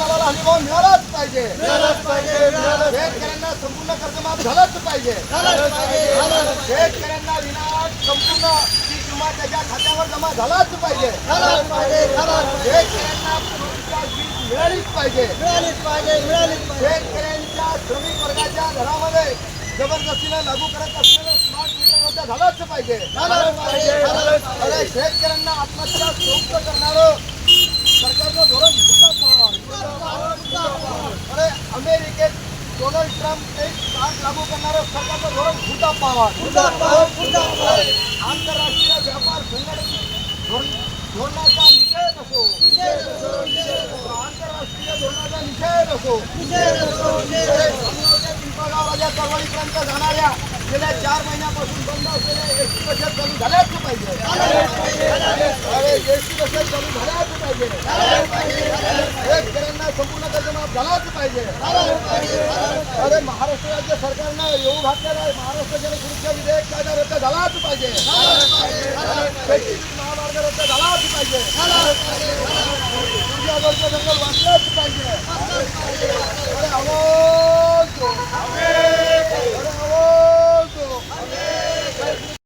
शासनाला हमीभाव मिळालाच पाहिजे. शेतकऱ्यांना संपूर्ण कर्जमाफ झालाच पाहिजे. शेतकऱ्यांना विनाट संपूर्ण पीक त्याच्या खात्यावर जमा झालाच पाहिजे. शेतकऱ्यांना मिळालीच पाहिजे. शेतकऱ्यांच्या श्रमिक वर्गाच्या घरामध्ये जबरदस्तीनं लागू करत असलेलं स्मार्ट मीटर झालाच पाहिजे. शेतकऱ्यांना आत्महत्या डोनाल्ड ट्रम्प एक कार्ड लागू करणारं सरकारचं धोरण फुटाफाट. अरे आंतरराष्ट्रीय व्यापार संघटना धोरण- धोरणाचा निषेध असो. आंतरराष्ट्रीय धोरणाचा निषेध असो. पिंपळगाव राजा चळवळीपर्यंत जाणाऱ्या गेल्या चार महिन्यापासून बंद असलेल्या एसटी बसेस चालू झाल्याच पाहिजे. एसटी बसेस चालू झाल्याच पाहिजे. शेतकऱ्यांना संपूर्ण कर्जमाफ झालाच पाहिजे. अरे महाराष्ट्र राज्य सरकारनं येऊ घातलेला आहे. महाराष्ट्र जल सुरक्षा विधेयक कायदा रद्द झालाच पाहिजे. महामार्ग रद्द झालाच पाहिजे. जंगल वाचलंच पाहिजे.